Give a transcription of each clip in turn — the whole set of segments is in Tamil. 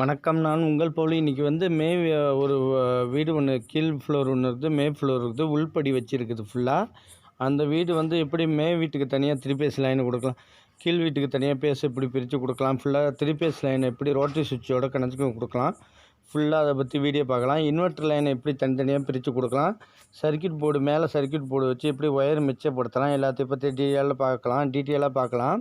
வணக்கம். நான் உங்கள் போல். இன்றைக்கி வந்து மே ஒரு வீடு ஒன்று கீழ் ஃப்ளோர் ஒன்று இருக்குது மே ஃப்ளோர் இருக்குது. உள்படி வச்சுருக்குது ஃபுல்லாக அந்த வீடு வந்து எப்படி மே வீட்டுக்கு தனியாக த்ரீ பேஸ் லைன் கொடுக்கலாம்? கீழ் வீட்டுக்கு தனியாக பேஸ் இப்படி பிரித்து கொடுக்கலாம்? ஃபுல்லாக த்ரீ பேஸ் லைன் எப்படி ரோட்டரி சுவிட்சோட கணக்கு கொடுக்கலாம்? ஃபுல்லாக அதை பற்றி வீடியோ பார்க்கலாம். இன்வெர்டர் லைனை எப்படி தனித்தனியாக பிரித்து கொடுக்கலாம்? சர்க்கியூட் போர்டு மேலே சர்க்யூட் போர்டு வச்சு எப்படி ஒயர் மிச்சப்படுத்தலாம்? எல்லாத்தையும் பற்றி டீட்டெயிலாக பார்க்கலாம். டீட்டெயிலாக பார்க்கலாம்.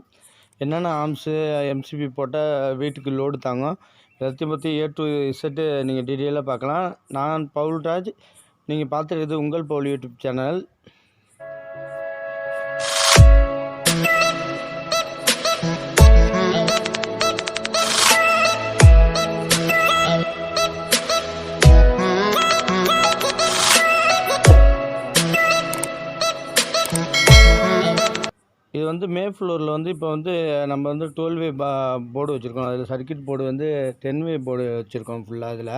என்னென்ன ஆர்ம்ஸு எம்சிபி போட்டால் வீட்டுக்கு லோடு தாங்கும்? எல்லாத்தையும் பற்றி ஏ டு இசட்டு நீங்கள் டீட்டெயிலாக பார்க்கலாம். நான் பவுல்ராஜ் நீங்கள் பார்த்துருக்குது உங்கள் பவுல் யூடியூப் சேனல். இது வந்து மே ஃப்ளோரில் வந்து இப்போ வந்து நம்ம வந்து டுவெல் வே பா போர்டு வச்சுருக்கோம். அதில் சர்க்கியூட் போர்டு வந்து டென் வே போர்டு வச்சுருக்கோம் ஃபுல்லாக அதில்.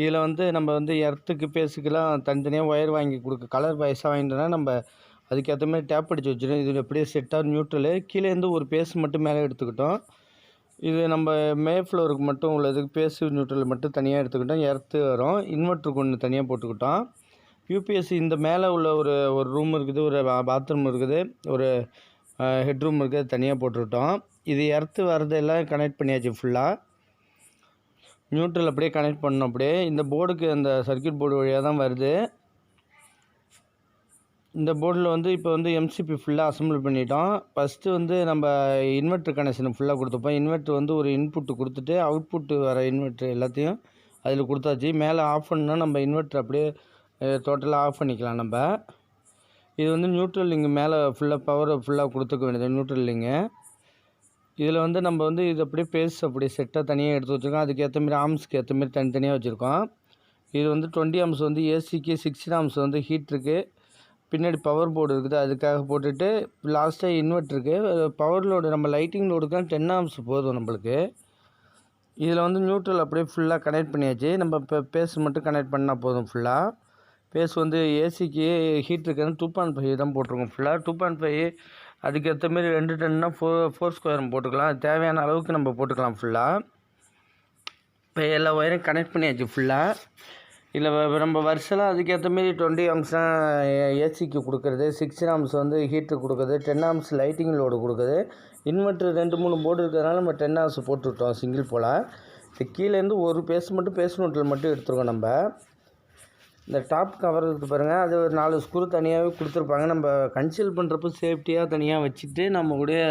இதில் வந்து நம்ம வந்து எர்த்துக்கு பேஸுக்கெலாம் தனித்தனியாக ஒயர் வாங்கி கொடுக்க கலர் வயசாக வாங்கிட்டோன்னா நம்ம அதுக்கேற்ற மாதிரி டேப் அடித்து வச்சிடும் இது எப்படியே செட்டாக நியூட்ரலு கீழே இருந்து ஒரு பேஸ் மட்டும் மேலே எடுத்துக்கிட்டோம். இது நம்ம மே ஃப்ளோருக்கு மட்டும் உள்ளதுக்கு பேஸு நியூட்ரல் மட்டும் தனியாக எடுத்துக்கிட்டோம். எர்த்து வரும். இன்வெர்ட்ருக்கு ஒன்று தனியாக போட்டுக்கிட்டோம். யூபிஎஸ்சி இந்த மேலே உள்ள ஒரு ஒரு ரூம் இருக்குது. ஒரு பாத்ரூம் இருக்குது. ஒரு ஹெட்ரூம் இருக்குது தனியாக போட்டுவிட்டோம். இது எர்த்து வரதெல்லாம் கனெக்ட் பண்ணியாச்சு ஃபுல்லாக நியூட்ரல் அப்படியே கனெக்ட் பண்ணோம் அப்படியே. இந்த போர்டுக்கு அந்த சர்க்கியூட் போர்டு வழியாக தான் வருது. இந்த போர்டில் வந்து இப்போ வந்து எம்சிபி ஃபுல்லாக அசம்பிள் பண்ணிட்டோம். ஃபஸ்ட்டு வந்து நம்ம இன்வெர்ட்ரு கனெக்ஷன் ஃபுல்லாக கொடுத்துப்போம். இன்வெர்ட்ரு வந்து ஒரு இன்புட்டு கொடுத்துட்டு அவுட்புட்டு வர இன்வெர்ட்ரு எல்லாத்தையும் அதில் கொடுத்தாச்சு. மேலே ஆஃப் பண்ணால் நம்ம இன்வெர்ட்ரு அப்படியே டோட்டலாக ஆஃப் பண்ணிக்கலாம் நம்ம. இது வந்து நியூட்ரல் லிங்க் மேலே ஃபுல்லாக பவரை ஃபுல்லாக கொடுத்துக்க வேண்டியது நியூட்ரல் லிங்கு இதில் வந்து நம்ம வந்து இது அப்படியே பேஸ் அப்படியே செட்டாக தனியாக எடுத்து வச்சுருக்கோம். அதுக்கேற்ற மாதிரி ஆம்ஸ்க்கு ஏற்ற மாதிரி தனித்தனியாக வச்சுருக்கோம். இது வந்து டுவெண்ட்டி ஆம்ஸ் வந்து ஏசிக்கு சிக்ஸ்டி ஆம்ஸ் வந்து ஹீட்ருக்கு பின்னாடி பவர் போர்டு இருக்குது. அதுக்காக போட்டுட்டு லாஸ்ட்டாக இன்வெர்ட்ருக்கு பவர் லோடு நம்ம லைட்டிங் லோடுக்கு டென் ஆம்ஸ் போதும் நம்மளுக்கு. இதில் வந்து நியூட்ரல் அப்படியே ஃபுல்லாக கனெக்ட் பண்ணியாச்சு. நம்ம இப்போ பேஸ் மட்டும் கனெக்ட் பண்ணால் போதும் ஃபுல்லாக பேஸ் வந்து ஏசிக்கு ஹீட்ருக்கு டூ பாயிண்ட் ஃபைவ் தான் போட்டிருக்கோம். ஃபுல்லாக டூ பாயிண்ட் ஃபைவ் அதுக்கேற்ற மாரி ரெண்டு டன்னா ஃபோர் ஃபோர் ஸ்கொயர் போட்டுக்கலாம். தேவையான அளவுக்கு நம்ம போட்டுக்கலாம் ஃபுல்லாக இப்போ எல்லா ஒயரும் கனெக்ட் பண்ணியாச்சு ஃபுல்லாக இல்லை நம்ம வருஷம்லாம் அதுக்கேற்ற மாரி டுவெண்ட்டி ஆம்ஸ் தான் ஏசிக்கு கொடுக்குறது. சிக்ஸ்டீன் ஆம்ஸ் வந்து ஹீட்ரு கொடுக்குறது. டென் ஆம்ஸ் லைட்டிங் லோடு கொடுக்குது இன்வெர்ட்ரு ரெண்டு மூணு போர்டு இருக்கிறதுனால நம்ம டென் ஆம்ஸ் போட்டுவிட்டோம் சிங்கிள் போல். இது கீழேருந்து ஒரு பேஸ் மட்டும் பேஸ் நோட்டில் மட்டும் எடுத்துருக்கோம் நம்ம. இந்த டாப் கவர் இருக்குது பாருங்கள் அது ஒரு நாலு ஸ்க்ரூ தனியாகவே கொடுத்துருப்பாங்க. நம்ம கன்சீல் பண்ணுறப்போ சேஃப்டியாக தனியாக வச்சுட்டு நம்ம உடைய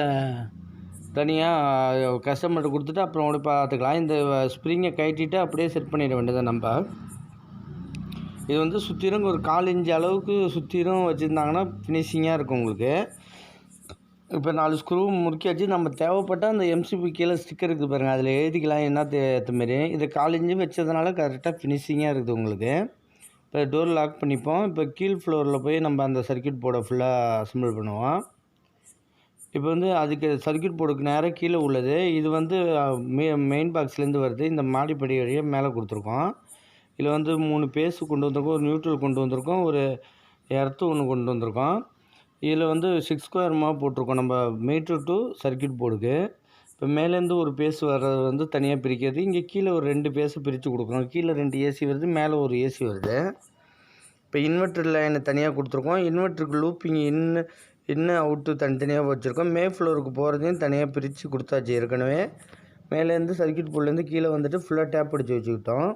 தனியாக கஸ்டமர்கிட்ட கொடுத்துட்டு அப்புறம் கூட பார்த்துக்கலாம் இந்த ஸ்ப்ரிங்கை கட்டிட்டு அப்படியே செட் பண்ணிட வேண்டியது நம்ம. இது வந்து சுற்றிலும் ஒரு கால் இன்ச்சு அளவுக்கு சுற்றிலும் வச்சுருந்தாங்கன்னா ஃபினிஷிங்காக இருக்கும் உங்களுக்கு. இப்போ நாலு ஸ்க்ரூ முறுக்கியாச்சு. நம்ம தேவைப்பட்டால் அந்த எம்சிபி கீழே ஸ்டிக்கர் இருக்குது பாருங்கள் அதில் எழுதிக்கலாம். என்ன ஏற்ற மாரி இது கால் இன்ச்சு வச்சதுனால கரெக்டாக ஃபினிஷிங்காக இருக்குது உங்களுக்கு. இப்போ டோர் லாக் பண்ணிப்போம். இப்போ கீழ் ஃப்ளோரில் போய் நம்ம அந்த சர்க்யூட் போர்டை ஃபுல்லாக அசம்பிள் பண்ணுவோம். இப்போ வந்து அதுக்கு சர்க்கியூட் போர்டுக்கு நேராக கீழே உள்ளது. இது வந்து மெ மெயின் பாக்ஸ்லேருந்து வருது. இந்த மாடிப்படி வழியாக மேலே கொடுத்துருக்கோம். இதில் வந்து மூணு பேஸு கொண்டு வந்திருக்கோம். ஒரு நியூட்ரல் கொண்டு வந்திருக்கோம். ஒரு எர்த்து ஒன்று கொண்டு வந்திருக்கோம். இதில் வந்து சிக்ஸ் ஸ்கொயர் மாவு போட்டிருக்கோம். நம்ம மீட்ரு டு சர்க்யூட் போர்டுக்கு இப்போ மேலேருந்து ஒரு பேஸ் வர்றது வந்து தனியாக பிரிக்கிறது. இங்கே கீழே ஒரு ரெண்டு பேஸை பிரித்து கொடுக்குறோம் கீழே ரெண்டு ஏசி வருது மேலே ஒரு ஏசி வருது. இப்போ இன்வெர்டர் லைனை தனியாக கொடுத்துருக்கோம். இன்வெர்ட்டருக்கு லூப்பிங் இன்னு இன்னும் அவுட்டு தனித்தனியாக வச்சுருக்கோம். மே ஃப்ளோருக்கு போகிறதையும் தனியாக பிரித்து கொடுத்தாச்சு ஏற்கனவே. மேலேருந்து சர்க்கியூட் போர்ட்லேருந்து கீழே வந்துட்டு ஃபுல்லாக டேப் அடித்து வச்சுக்கிட்டோம்.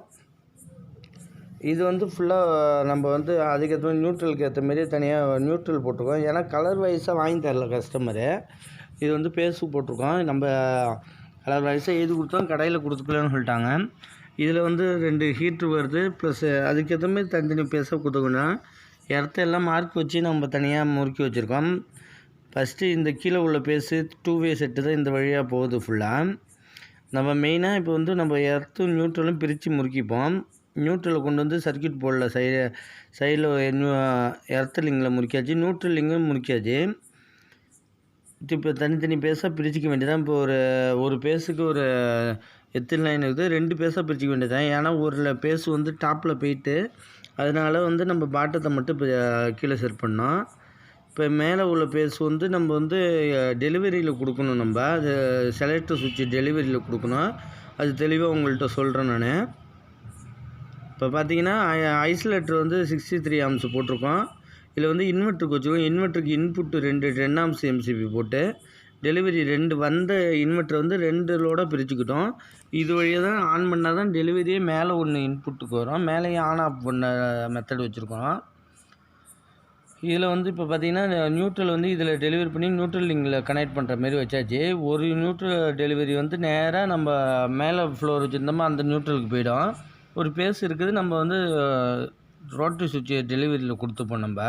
இது வந்து ஃபுல்லாக நம்ம வந்து அதுக்கேற்ற மாதிரி நியூட்ரலுக்கு ஏற்ற மாரி தனியாக நியூட்ரல் போட்டுக்கோம். ஏன்னா கலர் வைஸாக வாங்கி தரல கஸ்டமரு இது வந்து பேஸு போட்டிருக்கோம். நம்ம கலர் வைஸாக எழுதி கொடுத்தோம் கடையில் கொடுத்துக்கலன்னு சொல்லிட்டாங்க. இதில் வந்து ரெண்டு ஹீட்ரு வருது ப்ளஸ் அதுக்கேற்ற மாதிரி தனித்தனி பேஸாக கொடுத்துக்கணும். இடத்த எல்லாம் மார்க் வச்சு நம்ம தனியாக முறுக்கி வச்சுருக்கோம். ஃபஸ்ட்டு இந்த கீழே உள்ள பேஸு டூ வே செட்டு தான் இந்த வழியாக போகுது ஃபுல்லாக நம்ம மெயினாக இப்போ வந்து நம்ம எர்த்தும் நியூட்ரலும் பிரித்து முறுக்கிப்போம். நியூட்ரலில் கொண்டு வந்து சர்க்கியூட் போர்டில் சைடு சைடில் எர்த்து லிங்கில் முறுக்கியாச்சு. நியூட்ரல் லிங்கும் முறுக்கியாச்சு. இப்போ தனித்தனி பேஸாக பிரிச்சுக்க வேண்டியதான் இப்போ ஒரு ஒரு பேஸுக்கு ஒரு எத்தனை லைன் இருக்குது? ரெண்டு பேஸாக பிரிச்சுக்க வேண்டியதான் ஏன்னா ஒரு பேஸ் வந்து டாப்பில் போயிட்டு அதனால வந்து நம்ம பாட்டத்தை மட்டும் இப்போ கீழே செட் பண்ணோம். இப்போ மேலே உள்ள பேஸ் வந்து நம்ம வந்து டெலிவரியில் கொடுக்கணும் நம்ம. அது செலக்டர் சுவிட்ச் டெலிவரியில் கொடுக்கணும். அது தெளிவாக உங்கள்கிட்ட சொல்கிறேன் நான். இப்போ பார்த்தீங்கன்னா ஐசோலேட்டர் வந்து சிக்ஸ்டி த்ரீ ஆம்ஸ் போட்டிருக்கோம். இதில் வந்து இன்வெர்ட்டருக்கு வச்சுக்கோங்க. இன்வெர்ட்டருக்கு இன்புட்டு ரெண்டு ரெண்டாம் சிஎம்சிபி போட்டு டெலிவரி ரெண்டு வந்த இன்வெர்ட்டர் வந்து ரெண்டுலோட பிரிச்சுக்கிட்டோம். இது வழியாக தான் ஆன் பண்ணால் தான் டெலிவரியே மேலே ஒன்று இன்புட்டுக்கு வரும். மேலேயே ஆன் ஆஃப் பண்ண மெத்தட் வச்சுருக்கோம். இதில் வந்து இப்போ பார்த்தீங்கன்னா நியூட்ரல் வந்து இதில் டெலிவரி பண்ணி நியூட்ரல் லிங்கில் கனெக்ட் பண்ணுற மாரி வச்சாச்சு. ஒரு நியூட்ரல் டெலிவரி வந்து நேராக நம்ம மேலே ஃப்ளோர் வச்சுருந்தோமோ அந்த நியூட்ரலுக்கு போயிடும். ஒரு பேஸ் இருக்குது. நம்ம வந்து ரோட்டரி சுவிட்சு டெலிவரியில் கொடுத்துப்போம் நம்ம.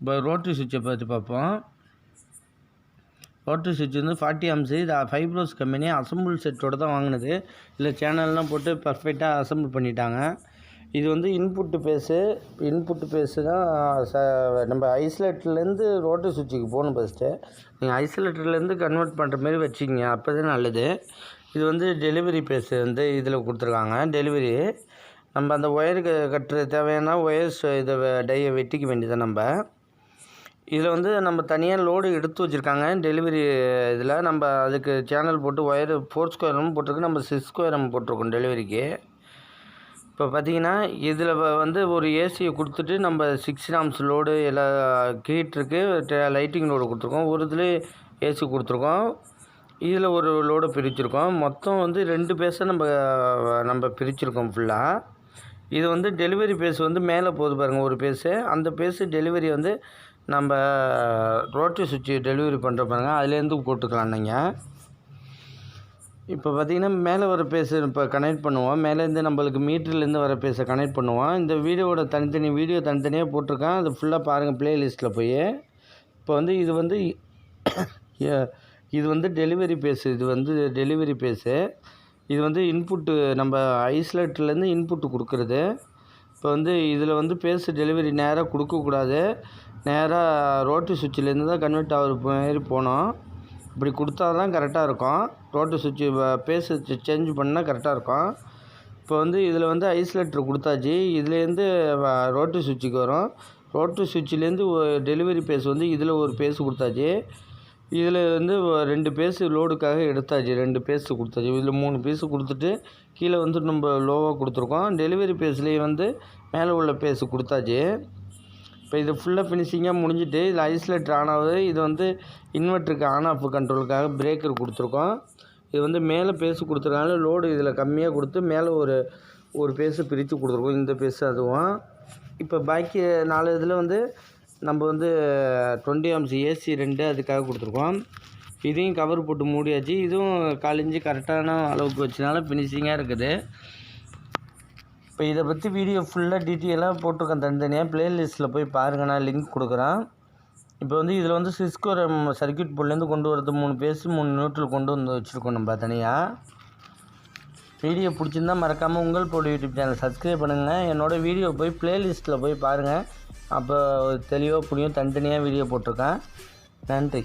இப்போ ரோட்டரி சுவிட்சை பார்த்து பார்ப்போம். ரோட்டரி சுவிட்ச் வந்து ஃபார்ட்டி ஆம்ஸு இது ஃபைப்ரோஸ் கம்பெனி. அசம்பிள் செட்டோட தான் வாங்கினது. இல்லை சேனல்லாம் போட்டு பர்ஃபெக்டாக அசம்பிள் பண்ணிட்டாங்க. இது வந்து இன்புட்டு பேஸு. இன்புட்டு பேஸு தான் ச நம்ம ஐசோலேட்டர்லேருந்து ரோட்டரி சுவிட்சுக்கு போகணும் ஃபஸ்ட்டு நீங்கள் ஐசோலேட்டர்லேருந்து கன்வெர்ட் பண்ணுற மாதிரி வச்சுக்கிங்க. அப்போ தான் நல்லது. இது வந்து டெலிவரி பேஸு வந்து இதில் கொடுத்துருக்காங்க. டெலிவரி நம்ம அந்த ஒயருக்கு கட்டுற தேவையான ஒயர்ஸ் இதை டையை வெட்டிக்க வேண்டியதான் நம்ம. இதில் வந்து நம்ம தனியாக லோடு எடுத்து வச்சுருக்காங்க. டெலிவரி இதில் நம்ம அதுக்கு சேனல் போட்டு ஒயர் ஃபோர் ஸ்கொயரும் போட்டிருக்கு. நம்ம சிக்ஸ் ஸ்கொயரும் போட்டிருக்கோம் டெலிவரிக்கு. இப்போ பார்த்தீங்கன்னா இதில் வந்து ஒரு ஏசியை கொடுத்துட்டு நம்ம சிக்ஸ் ராம்ஸ் லோடு எல்லா ஹீட்ருக்கு லைட்டிங் லோடு கொடுத்துருக்கோம். ஒரு இதில் ஏசி கொடுத்துருக்கோம். இதில் ஒரு லோடை பிரிச்சுருக்கோம். மொத்தம் வந்து ரெண்டு பேஸை நம்ம நம்ம பிரிச்சுருக்கோம் ஃபுல்லாக இது வந்து டெலிவரி பேஸ் வந்து மேலே போகுது பாருங்கள் ஒரு பேஸு அந்த பேஸு டெலிவரி வந்து நம்ம ரோட்டரி சுவிட்சு டெலிவரி பண்ணுற பாருங்கள் அதுலேருந்து போட்டுக்கலாம் நீங்கள் இப்போ பார்த்தீங்கன்னா மேலே வர பேஸு இப்போ கனெக்ட் பண்ணுவோம். மேலேருந்து நம்மளுக்கு மீட்டர்லேருந்து வர பேஸை கனெக்ட் பண்ணுவோம். இந்த வீடியோவோட தனித்தனி வீடியோ தனித்தனியாக போட்டிருக்கேன். அது ஃபுல்லாக பாருங்கள் ப்ளேலிஸ்ட்டில் போய். இப்போ வந்து இது வந்து இது வந்து டெலிவரி பேஸு இது வந்து டெலிவரி பேஸு இது வந்து இன்புட்டு நம்ம ஐஸ்லேட்லேருந்து இன்புட்டு கொடுக்குறது. இப்போ வந்து இதில் வந்து பேஸ்ட் டெலிவரி நேராக கொடுக்கக்கூடாது. நேராக ரோட்டு சுவிட்சிலேருந்து தான் கன்வெர்ட் ஆகிற மாதிரி போனோம். இப்படி கொடுத்தா தான் கரெக்டாக இருக்கும். ரோட்டு சுவிட்சு பேஸ்ட் சேஞ்ச் பண்ணால் கரெக்டாக இருக்கும். இப்போ வந்து இதில் வந்து ஐஸ்லேட்டர் கொடுத்தாச்சு. இதுலேருந்து ரோட்டு சுவிட்சுக்கு வரும். ரோட்டு சுவிட்சிலேருந்து டெலிவரி பேஸ் வந்து இதில் ஒரு பேஸ் கொடுத்தாச்சு. இதில் வந்து ரெண்டு பேஸு லோடுக்காக எடுத்தாச்சு ரெண்டு பேஸு கொடுத்தாச்சு. இதில் மூணு பீஸு கொடுத்துட்டு கீழே வந்து நம்ம லோவாக கொடுத்துருக்கோம். டெலிவரி பேஸ்லேயே வந்து மேலே உள்ள பேஸு கொடுத்தாச்சு. இப்போ இது ஃபுல்லாக ஃபினிஷிங்காக முடிஞ்சிட்டு இதில் ஐசோலேட்டர் ஆன் ஆகுது இது வந்து இன்வெர்ட்டருக்கு ஆன் ஆஃப் கண்ட்ரோலுக்காக பிரேக்கர் கொடுத்துருக்கோம். இது வந்து மேலே பேஸு கொடுத்துருக்காங்க லோடு இதில் கம்மியாக கொடுத்து மேலே ஒரு ஒரு பேஸு பிரித்து கொடுத்துருக்கோம். இந்த பேஸு அதுவும். இப்போ பாக்கி நாலு இதில் வந்து நம்ம வந்து டுவெண்ட்டி ஆம்ஸ் ஏசி ரெண்டு அதுக்காக கொடுத்துருக்கோம். இதையும் கவர் போட்டு மூடியாச்சு. இதுவும் காலிஞ்சு கரெக்டான அளவுக்கு வச்சனால ஃபினிஷிங்காக இருக்குது. இப்போ இதை பற்றி வீடியோ ஃபுல்லாக டீட்டெயிலாக போட்டிருக்கேன் தனித்தனியாக ப்ளேலிஸ்ட்டில் போய் பாருங்கள் நான் லிங்க் கொடுக்குறேன். இப்போ வந்து இதில் வந்து சிஸ்கோ சர்க்கியூட் போர்ட்லேருந்து கொண்டு வரது மூணு பேஸு மூணு நியூட்ரல் கொண்டு வந்து வச்சுருக்கோம் நம்ம தனியாக வீடியோ பிடிச்சிருந்தா மறக்காமல் உங்கள் போடு யூடியூப் சேனல் சப்ஸ்கிரைப் பண்ணுங்கள் என்னோடய வீடியோ போய் ப்ளேலிஸ்ட்டில் போய் பாருங்கள் அப்போ தெளிவாக புரியும் தனித்தனியாக வீடியோ போட்டிருக்கேன். நன்றி.